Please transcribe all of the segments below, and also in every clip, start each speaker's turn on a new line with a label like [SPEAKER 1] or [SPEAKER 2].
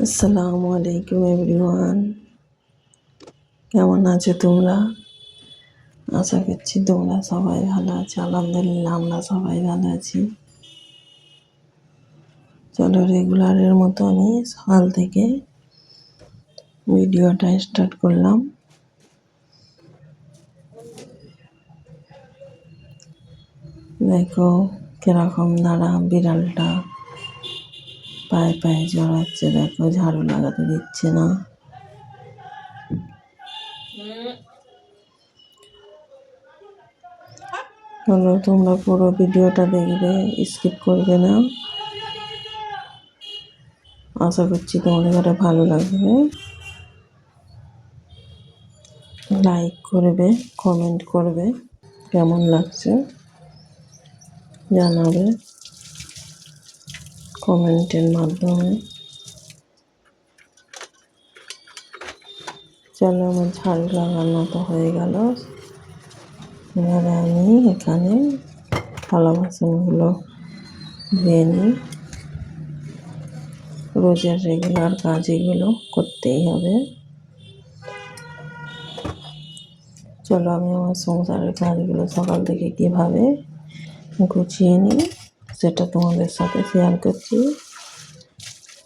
[SPEAKER 1] আসসালামু আলাইকুম এভরিওয়ান। কেমন আছো তোমরা? আশা করছি তোমরা সবাই ভালো আছো। আলহামদুলিল্লাহ, আমরা সবাই ভালো আছি। চলো রেগুলারের মতো আমি সকাল থেকে ভিডিওটা স্টার্ট করলাম। দেখো কীরকম দাঁড়া বিড়ালটা। পায়ে পায়ে জড়াচ্ছে দেখো ঝাড়ু লাগাতে দিচ্ছে না। হলো তোমরা পুরো ভিডিওটা দেখবে, স্কিপ করবে না। আশা করছি তোমাদের ঘরে ভালো লাগবে। লাইক করবে, কমেন্ট করবে, কেমন লাগছে জানাবে। কমেন্টের মাধ্যমে চলো আমার ঝাড়ু লাগানো তো হয়ে গেল। এবারে আমি এখানে থালা বাসনগুলো ধুয়ে নিই। রোজের রেগুলার কাজ এগুলো করতেই হবে। চলো আমি আমার সংসারের কাজগুলো সকাল থেকে কীভাবে গুছিয়ে নিই। সেটা তোমাদের সাথে শেয়ার করছি,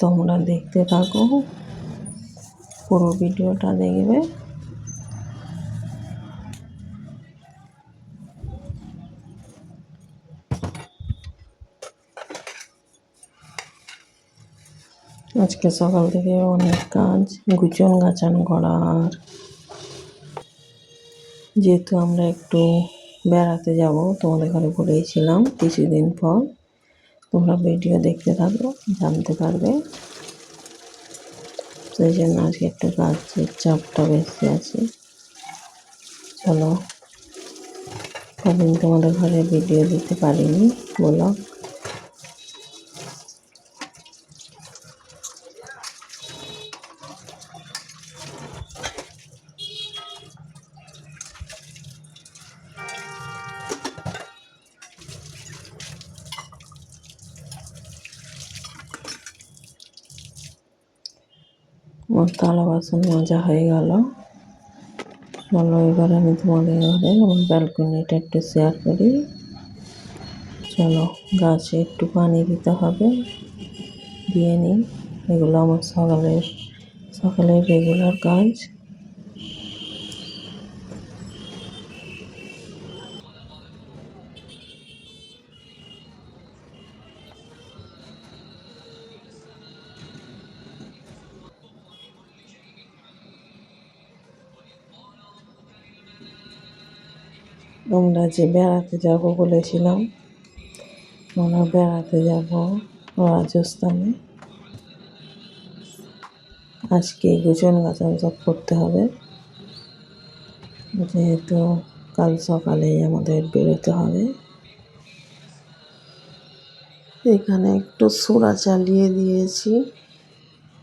[SPEAKER 1] তোমরা দেখতে থাকো। পুরো ভিডিওটা দেখবে। আজকে সকাল থেকে অনেক কাজ গুচন গাছান করার। যেহেতু আমরা একটু বেড়াতে যাব, তোমাদের ঘরে বলেছিলাম কিছুদিন পর। তোমরা ভিডিও দেখতে থাকো, জানতে পারবে। সেই জন্য আজকে একটা কাজের চাপটা বেশি আছে। চলো, কদিন তোমাদের ঘরে ভিডিও দিতে পারিনি, বলো। আমার তালা বাসন মজা হয়ে গেল। চলো এবার আমি তোমাদের ঘরে আমার ব্যালকনিটা একটু শেয়ার করি। চলো গাছে একটু পানি দিতে হবে। দিয়ে নিই। এগুলো আমার সকালের সকালের রেগুলার কাজ। আমরা যে বেড়াতে যাব বলেছিলাম, আমরা বেড়াতে যাব রাজস্থানে। আজকে গুজন গাছন সব করতে হবে। যেহেতু কাল সকালেই আমাদের বেরোতে হবে। এখানে একটু সোড়া চালিয়ে দিয়েছি।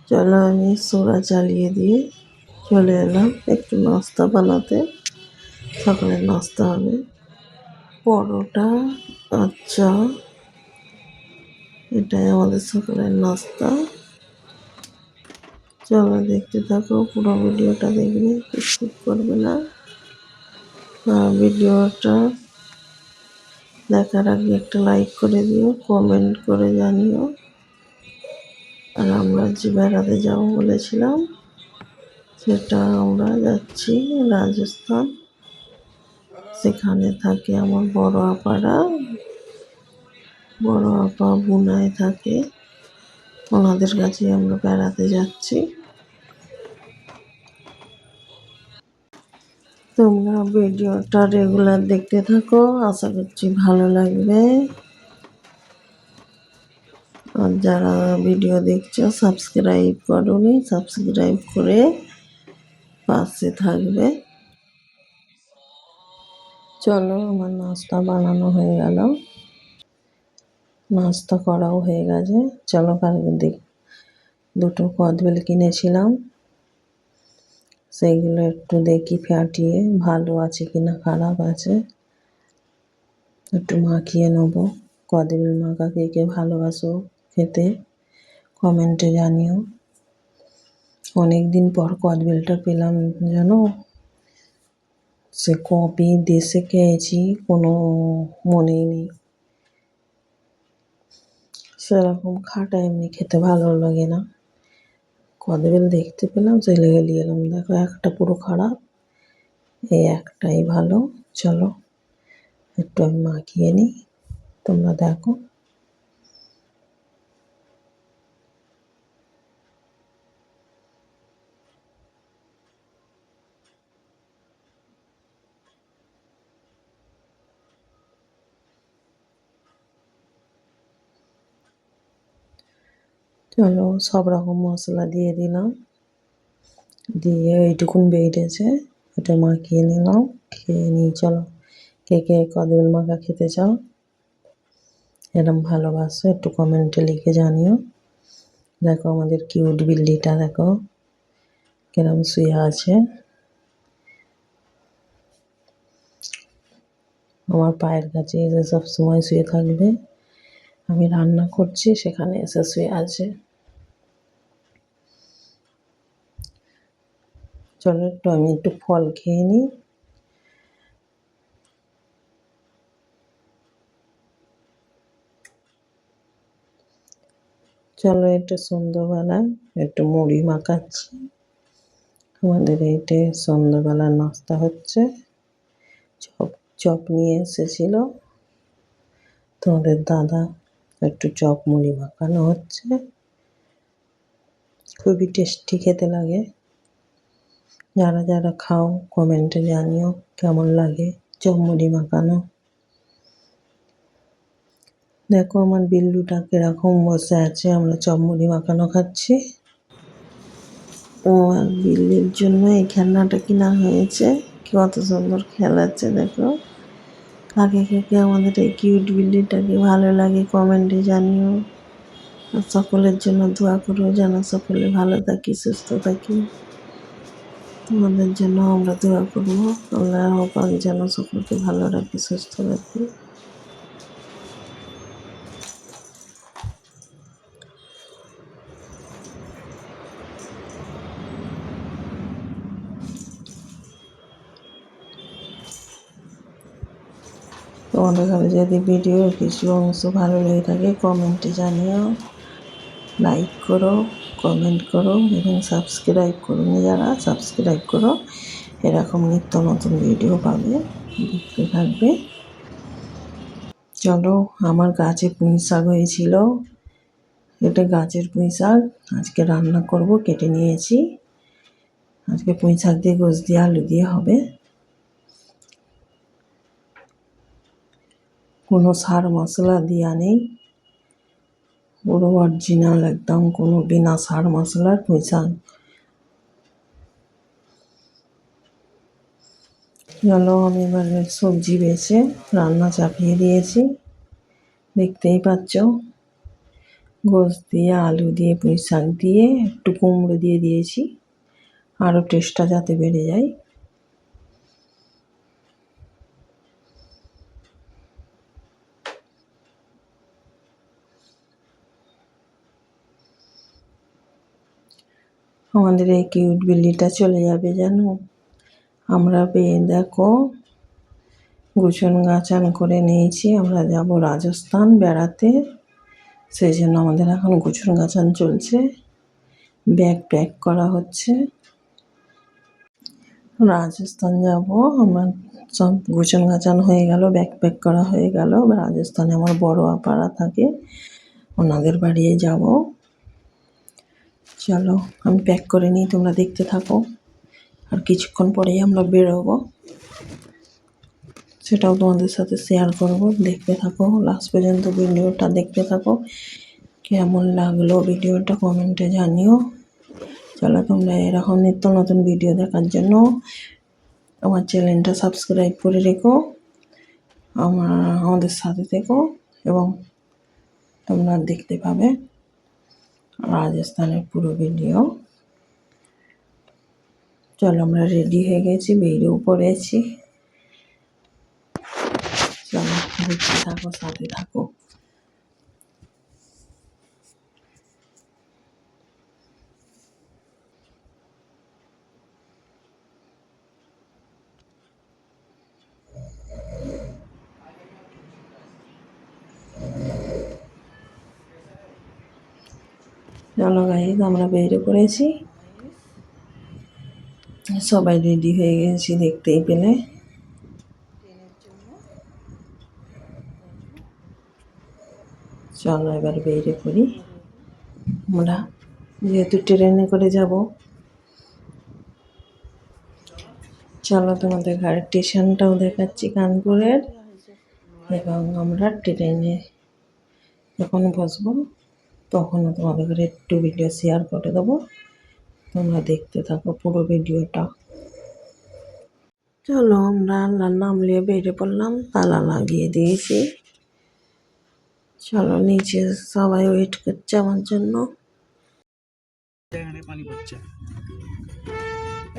[SPEAKER 1] চলো আমি সোড়া চালিয়ে দিয়ে চলে এলাম একটু নাস্তা বানাতে। সকালে নাস্তা হবে। পরোটা আচ্ছা। এটাই আমাদের সকালের নাস্তা। চলো দেখতে থাকো, পুরো ভিডিওটা দেখবে স্কিপ করবে না। ভিডিওটা দেখার আগে একটা লাইক করে দিও কমেন্ট করে জানিও। আর আমরা যে বেড়াতে যাব বলেছিলাম, সেটা আমরা যাচ্ছি রাজস্থান। সেখানে থাকে আমার বড় আপারা, বড় আপা বুনায় থাকে। ওনাদের কাছে আমরা বেড়াতে যাচ্ছি। তোমরা ভিডিওটা রেগুলার দেখতে থাকো, আশা করছি ভালো লাগবে। আর যারা ভিডিও দেখছ সাবস্ক্রাইব করোনি সাবস্ক্রাইব করে পাশে থাকবে। চলো, আমার নাস্তা বানানো হয়ে গেল। নাস্তা করাও হয়ে গেছে। চলো কালকে দেখ, দুটো কদবেল কিনেছিলাম। সেইগুলো একটু দেখি ফাটিয়ে, ভালো আছে কি না খারাপ আছে। একটু মাখিয়ে নেব। কদবেল মাখা কে কে ভালোবাসো খেতে, কমেন্টে জানিও। অনেক দিন পর কদবেলটা পেলাম, জানো? সে কবে দেশে খেয়েছি কোনো মনেই নেই। সেরকম খাটা এমনি খেতে ভালো লাগে না। কদবেল দেখতে পেলাম, চলে গেলি এলাম। দেখো, একটা পুরো খারাপ, এই একটাই ভালো। চলো, একটু আমি মাখিয়ে নিই। তোমরা দেখো। চলো সব রকম মশলা দিয়ে দিলাম। দিয়ে এইটুকুন বেরিয়েছে এটা মাখিয়ে নিলাম, খেয়ে নিই চলো। কে কে কদবেল মাখা খেতে চাও, এরম ভালোবাসো, একটু কমেন্টে লিখে জানিও। দেখো আমাদের কিউট বিল্লিটা, দেখো কিরম শুয়ে আছে। আমার পায়ের কাছে এসে সবসময় শুয়ে থাকবে। আমি রান্না করছি, সেখানে এসে শুয়ে আছে। চলো একটু আমি একটু ফল খেয়ে নিই। চলো একটু সন্ধ্যাবেলায় একটু মুড়ি মাখাচ্ছি। আমাদের এইটে সন্ধ্যাবেলার নাস্তা হচ্ছে। চপ চপ নিয়ে এসেছিল। তোমাদের দাদা একটু চপ মুড়ি মাখানো হচ্ছে। খুবই টেস্টি খেতে লাগে। যারা যারা খাও কমেন্টে জানিও কেমন লাগে। চবমুড়ি মাখানো। দেখো আমার বিল্লুটা কীরকম বসে আছে, আমরা চপমুড়ি মাখানো খাচ্ছি। ও আর বিল্লির জন্য এই খেলনাটা কিনা হয়েছে কত সুন্দর খেলাচ্ছে, দেখো। কাকে কাকে আমাদের এই কিউট বিল্লিটাকে ভালো লাগে কমেন্টে জানিও। সকলের জন্য দোয়া করো যেন সকলে ভালো থাকি, সুস্থ থাকি। তোমাদের জন্য আমরা দোয়া করব। আল্লাহ পাক যেন সকলকে ভালো রাখি, সুস্থ রাখি। তোমাদের কাছে যদি ভিডিওর কিছু অংশ ভালো লেগে থাকে, কমেন্টে জানিও, লাইক করো। কমেন্ট করো এবং সাবস্ক্রাইব করো যারা সাবস্ক্রাইব করো। এরকম নিত্য নতুন ভিডিও পাবে, দেখতে থাকবে। চলো, আমার গাছে পুঁই শাক হয়েছিল। এটা গাছের পুঁই শাক। আজকে রান্না করব, কেটে নিয়েছি। আজকে পুঁই শাক দিয়ে গোস দিয়ে আলু দিয়ে হবে। কোনো সার মশলা দেওয়া নেই। পুরো অরিজিনাল একদম কোনো বিনা সার মশলার পুঁই শাক চলো আমি এবার সবজি বেছে রান্না চাপিয়ে দিয়েছি। দেখতেই পাচ্ছ গোস দিয়ে, আলু দিয়ে, পুঁই শাক দিয়ে একটু কুমড়ো দিয়ে দিয়েছি। আরও টেস্টটা যাতে বেড়ে যায়। আমাদের এই কিউট বিল্লিটা চলে যাবে জানো? আমরা পেয়ে দেখো, গুছন গাছান করে নিয়েছি, আমরা যাব রাজস্থান বেড়াতে। সেই জন্য আমাদের এখন গুছন গাছান চলছে, ব্যাগ প্যাক করা হচ্ছে। রাজস্থান যাব, আমার সব গুছন গাছান হয়ে গেল, ব্যাগ প্যাক করা হয়ে গেল। রাজস্থানে আমার বড় আপারা থাকে, ওনাদের বাড়ি যাব। চলো, আমি প্যাক করে নিই, তোমরা দেখতে থাকো। আর কিছুক্ষণ পরেই আমরা বেরোবো। সেটাও তোমাদের সাথে শেয়ার করব। দেখতে থাকো লাস্ট পর্যন্ত ভিডিওটা দেখতে থাকো। কেমন লাগল ভিডিওটা কমেন্টে জানিও। চলো, তোমরা এরকম নিত্য নতুন ভিডিও দেখার জন্য আমার চ্যানেলটা সাবস্ক্রাইব করে রেখো। আমার, আমাদের সাথে থেকো এবং তোমরা দেখতে পাবে। রাজস্থানের পুরো ভিডিও। চলো আমরা রেডি হয়ে গেছি বেরিয়েও পড়েছি চলো থাকো সাথে থাকো। চলো আমরা বেরিয়ে পড়েছি সবাই রেডি হয়ে গেছি দেখতেই পেলে। চলো এবার বেরিয়ে পড়ি আমরা যেহেতু ট্রেনে করে যাব। চলো তোমাদের গাড়ির স্টেশনটাও দেখাচ্ছি কানপুরের। এবং আমরা ট্রেনে যখন বসবো তখনও তোমাদের ঘরে একটু ভিডিও শেয়ার করে দেবো। তোমরা দেখতে থাকো পুরো ভিডিওটা চলো আমরা আল্লাহর নাম নিয়ে বেরিয়ে পড়লাম তালা লাগিয়ে দিয়েছি। চলো নিচে সবাই ওয়েট করছে আমার জন্য।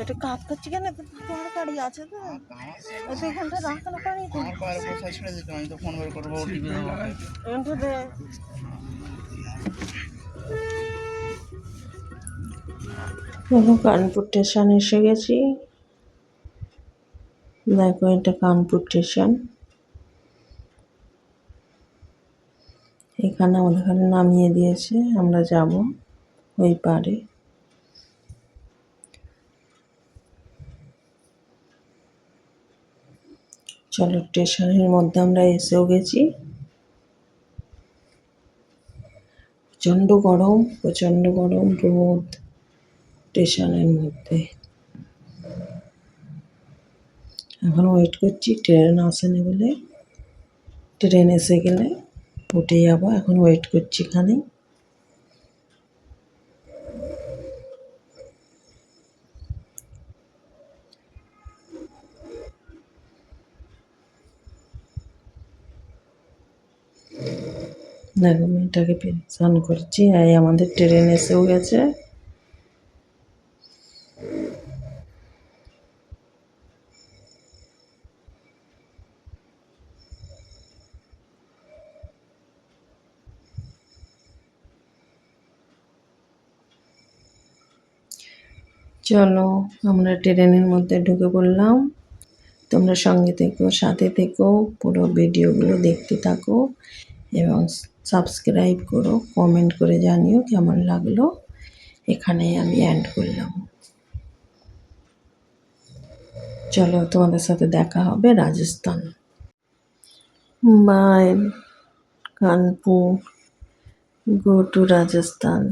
[SPEAKER 2] এটা কাজ করছি কেন তোমার গাড়ি আছে তো। ওই তো পারি
[SPEAKER 3] ফোন বের করব
[SPEAKER 1] দেখো, কানপুর স্টেশন এসে গেছি। দেখো, এটা কানপুর স্টেশন এখানে আমাদের এখানে নামিয়ে দিয়েছে, আমরা যাব ওই পারে চলো স্টেশনের মধ্যে আমরা এসেও গেছি। প্রচণ্ড গরম প্রচণ্ড গরম, রোদ। স্টেশনের মধ্যে। এখন ওয়েট করছি ট্রেন আসেনি বলে। ট্রেন এসে গেলে উঠে যাব, এখন ওয়েট করছি এখানে দেখো মেয়েটাকে পেরেশান করছি আমাদের ট্রেন এসেও গেছে। চলো, আমরা ট্রেনের মধ্যে ঢুকে পড়লাম। তোমরা সঙ্গে থেকো, সাথে থেকো, পুরো ভিডিওগুলো দেখতে থাকো এবং সাবস্ক্রাইব করো, কমেন্ট করে জানিও কেমন লাগল। এখানে আমি অ্যান্ড করলাম। চলো, তোমাদের সাথে দেখা হবে Rajasthan. By Kanpur go to Rajasthan